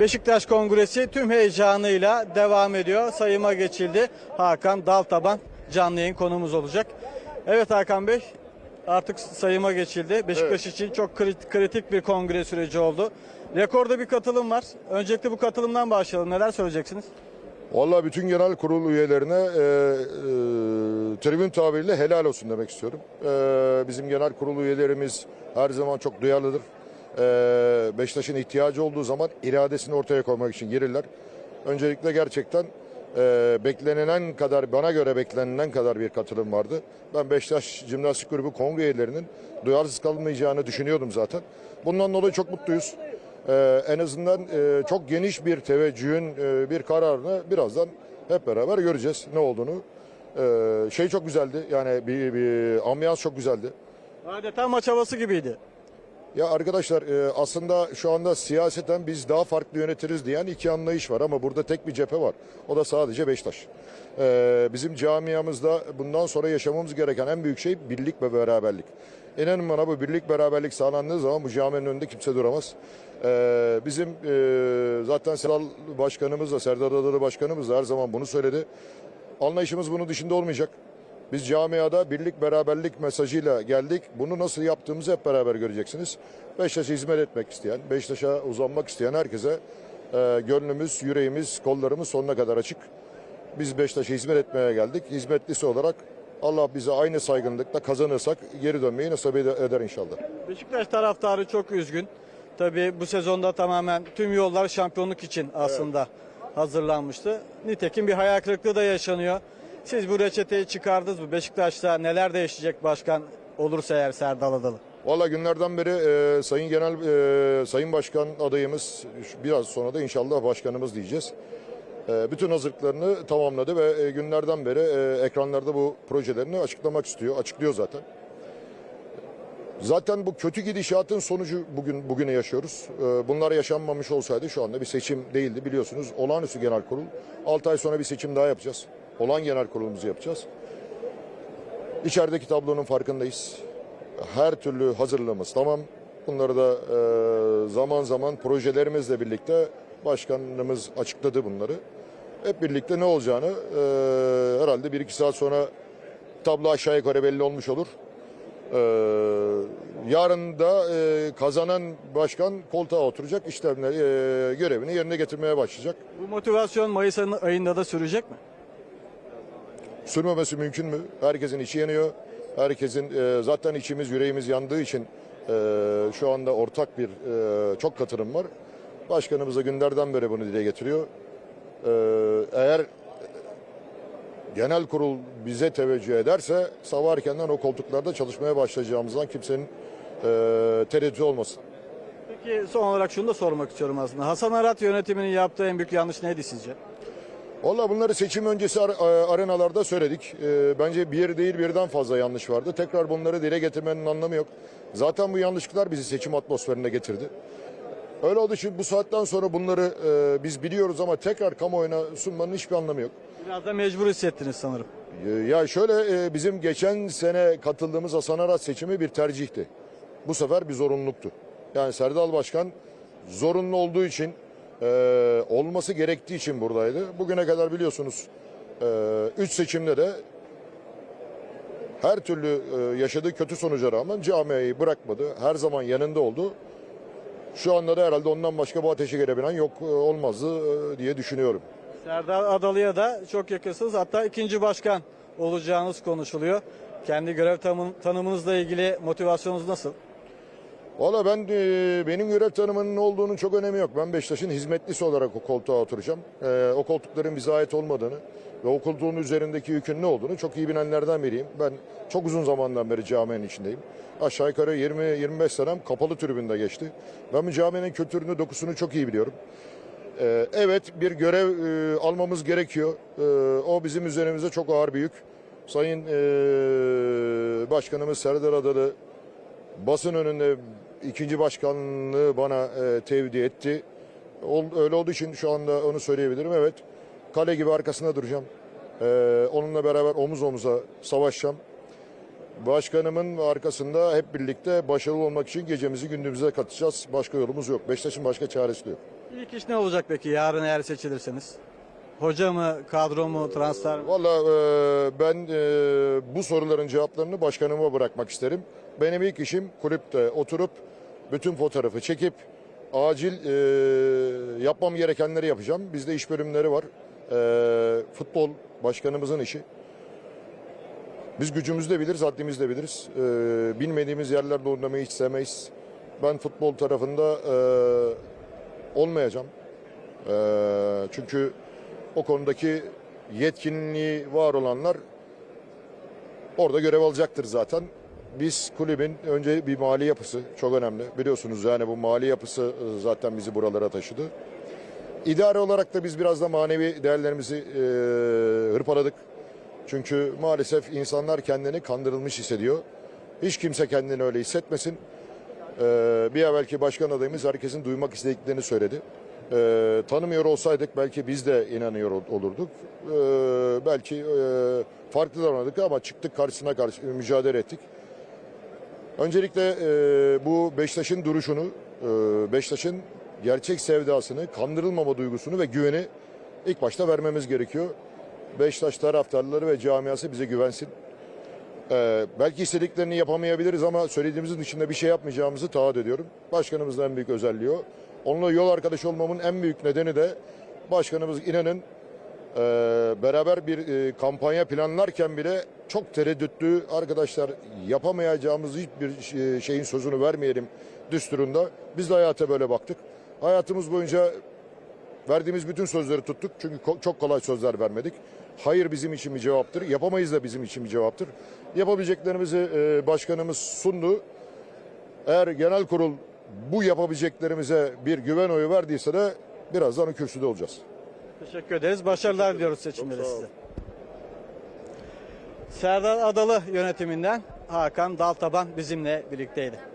Beşiktaş Kongresi tüm heyecanıyla devam ediyor. Sayıma geçildi. Hakan Daltaban canlı yayın konumuz olacak. Evet Hakan Bey artık sayıma geçildi. Beşiktaş için çok krit- kritik bir kongre süreci oldu. Rekorda bir katılım var. Öncelikle bu katılımdan başlayalım. Neler söyleyeceksiniz? Vallahi bütün genel kurul üyelerine e, e, tribün tabiriyle helal olsun demek istiyorum. E, bizim genel kurul üyelerimiz her zaman çok duyarlıdır. E, Beşiktaş'ın ihtiyacı olduğu zaman iradesini ortaya koymak için girirler. Öncelikle gerçekten e, beklenilen kadar, bana göre beklenilen kadar bir katılım vardı. Ben Beşiktaş Jimnastik Grubu kongre üyelerinin duyarsız kalmayacağını düşünüyordum zaten. Bundan dolayı çok mutluyuz. Ee, en azından e, çok geniş bir teveccühün e, bir kararını birazdan hep beraber göreceğiz ne olduğunu. Ee, şey çok güzeldi yani bir, bir ambiyans çok güzeldi. Adeta maç havası gibiydi. Ya arkadaşlar e, aslında şu anda siyaseten biz daha farklı yönetiriz diyen iki anlayış var ama burada tek bir cephe var. O da sadece Beşiktaş. Ee, bizim camiamızda bundan sonra yaşamamız gereken en büyük şey birlik ve beraberlik. İnanın bana bu birlik beraberlik sağlandığı zaman bu caminin önünde kimse duramaz. Ee, bizim e, zaten Serdar Başkanımız da Serdar Adalı Başkanımız da her zaman bunu söyledi. Anlayışımız bunun dışında olmayacak. Biz camiada birlik beraberlik mesajıyla geldik. Bunu nasıl yaptığımızı hep beraber göreceksiniz. Beşiktaş'a hizmet etmek isteyen, Beşiktaş'a uzanmak isteyen herkese e, gönlümüz, yüreğimiz, kollarımız sonuna kadar açık. Biz Beşiktaş'a hizmet etmeye geldik. Hizmetlisi olarak Allah bize aynı saygınlıkla kazanırsak geri dönmeyi nasip ede- eder inşallah. Beşiktaş taraftarı çok üzgün. Tabii bu sezonda tamamen tüm yollar şampiyonluk için aslında hazırlanmıştı. Nitekim bir hayal kırıklığı da yaşanıyor. Siz bu reçeteyi çıkardınız mı? Beşiktaş'ta neler değişecek başkan olursa eğer Serdal Adalı? Valla günlerden beri e, Sayın Genel e, Sayın Başkan adayımız biraz sonra da inşallah başkanımız diyeceğiz. E, bütün hazırlıklarını tamamladı ve e, günlerden beri e, ekranlarda bu projelerini açıklamak istiyor. Açıklıyor zaten. Zaten bu kötü gidişatın sonucu bugün bugüne yaşıyoruz. E, bunlar yaşanmamış olsaydı şu anda bir seçim değildi biliyorsunuz. Olağanüstü genel kurul. 6 ay sonra bir seçim daha yapacağız. Olan genel kurulumuzu yapacağız. İçerideki tablonun farkındayız her türlü hazırlığımız tamam. Bunları da e, zaman zaman projelerimizle birlikte başkanımız açıkladı bunları. Hep birlikte ne olacağını e, herhalde bir iki saat sonra tablo aşağı yukarı belli olmuş olur. E, yarın da e, kazanan başkan koltuğa oturacak işlemle e, görevini yerine getirmeye başlayacak. Bu motivasyon Mayıs ayında da sürecek mi? Sürmemesi mümkün mü? Herkesin içi yanıyor. Herkesin e, zaten içimiz yüreğimiz yandığı için e, şu anda ortak bir e, çok katılım var. Başkanımız da günlerden beri bunu dile getiriyor. E, eğer genel kurul bize teveccüh ederse sabah erkenden o koltuklarda çalışmaya başlayacağımızdan kimsenin e, tereddütü olmasın. Peki son olarak şunu da sormak istiyorum aslında. Hasan Arat yönetiminin yaptığı en büyük yanlış neydi sizce? Valla bunları seçim öncesi e, arenalarda söyledik. E, bence bir değil birden fazla yanlış vardı. Tekrar bunları dile getirmenin anlamı yok. Zaten bu yanlışlıklar bizi seçim atmosferine getirdi. Öyle olduğu için bu saatten sonra bunları e, biz biliyoruz ama tekrar kamuoyuna sunmanın hiçbir anlamı yok. Biraz da mecbur hissettiniz sanırım. E, ya şöyle e, bizim geçen sene katıldığımız Hasan Arat seçimi bir tercihti. Bu sefer bir zorunluluktu. Yani Serdal Başkan zorunlu olduğu için e, olması gerektiği için buradaydı. Bugüne kadar biliyorsunuz 3 seçimde de her türlü e, yaşadığı kötü sonuca rağmen camiayı bırakmadı. Her zaman yanında oldu. Şu anda da herhalde ondan başka bu ateşe gelebilen yok e, olmazdı e, diye düşünüyorum. Serdar Adalı'ya da çok yakınsınız. Hatta ikinci başkan olacağınız konuşuluyor. Kendi görev tanım- tanımınızla ilgili motivasyonunuz nasıl? Valla ben e, benim görev tanımının ne olduğunun çok önemi yok. Ben Beşiktaş'ın hizmetlisi olarak o koltuğa oturacağım. E, o koltukların bize ait olmadığını ve o koltuğun üzerindeki yükün ne olduğunu çok iyi bilenlerden biriyim. Ben çok uzun zamandan beri caminin içindeyim. Aşağı yukarı 20-25 senem kapalı tribünde geçti. Ben bu caminin kültürünü, dokusunu çok iyi biliyorum. E, evet bir görev e, almamız gerekiyor. E, o bizim üzerimize çok ağır bir yük. Sayın e, Başkanımız Serdar Adalı basın önünde ikinci başkanlığı bana e, tevdi etti. Ol- öyle olduğu için şu anda onu söyleyebilirim. Evet kale gibi arkasında duracağım. E, onunla beraber omuz omuza savaşacağım. Başkanımın arkasında hep birlikte başarılı olmak için gecemizi gündüzümüze katacağız. Başka yolumuz yok. Beşiktaş'ın başka çaresi de yok. İlk iş ne olacak peki yarın eğer seçilirseniz? Hoca mı, kadro mu, transfer mi? Valla e, ben e, bu soruların cevaplarını başkanıma bırakmak isterim. Benim ilk işim kulüpte oturup bütün fotoğrafı çekip acil e, yapmam gerekenleri yapacağım. Bizde iş bölümleri var. E, futbol başkanımızın işi. Biz gücümüzü de biliriz, haddimizi de biliriz. E, bilmediğimiz yerlerde oynamayı hiç sevmeyiz. Ben futbol tarafında e, olmayacağım. E, çünkü o konudaki yetkinliği var olanlar orada görev alacaktır zaten. Biz kulübün önce bir mali yapısı çok önemli. Biliyorsunuz yani bu mali yapısı e, zaten bizi buralara taşıdı. İdare olarak da biz biraz da manevi değerlerimizi e, hırpaladık. Çünkü maalesef insanlar kendini kandırılmış hissediyor. Hiç kimse kendini öyle hissetmesin. Ee, bir evvelki başkan adayımız herkesin duymak istediklerini söyledi. Ee, tanımıyor olsaydık belki biz de inanıyor ol- olurduk. Ee, belki e, farklı davrandık ama çıktık karşısına karşı mücadele ettik. Öncelikle e, bu Beşiktaş'ın duruşunu, e, Beşiktaş'ın gerçek sevdasını, kandırılmama duygusunu ve güveni ilk başta vermemiz gerekiyor. Beşiktaş taraftarları ve camiası bize güvensin. Ee, belki istediklerini yapamayabiliriz ama söylediğimizin dışında bir şey yapmayacağımızı taahhüt ediyorum. Başkanımızın en büyük özelliği o. Onunla yol arkadaş olmamın en büyük nedeni de başkanımız inanın e, beraber bir e, kampanya planlarken bile çok tereddütlü arkadaşlar yapamayacağımız hiçbir şey- şeyin sözünü vermeyelim düsturunda. Biz de hayata böyle baktık. Hayatımız boyunca Verdiğimiz bütün sözleri tuttuk çünkü ko- çok kolay sözler vermedik. Hayır bizim için bir cevaptır. Yapamayız da bizim için bir cevaptır. Yapabileceklerimizi e, başkanımız sundu. Eğer genel kurul bu yapabileceklerimize bir güven oyu verdiyse de birazdan o kürsüde olacağız. Teşekkür ederiz. Başarılar diliyoruz seçimlere size. Serdar Adalı yönetiminden Hakan Daltaban bizimle birlikteydi.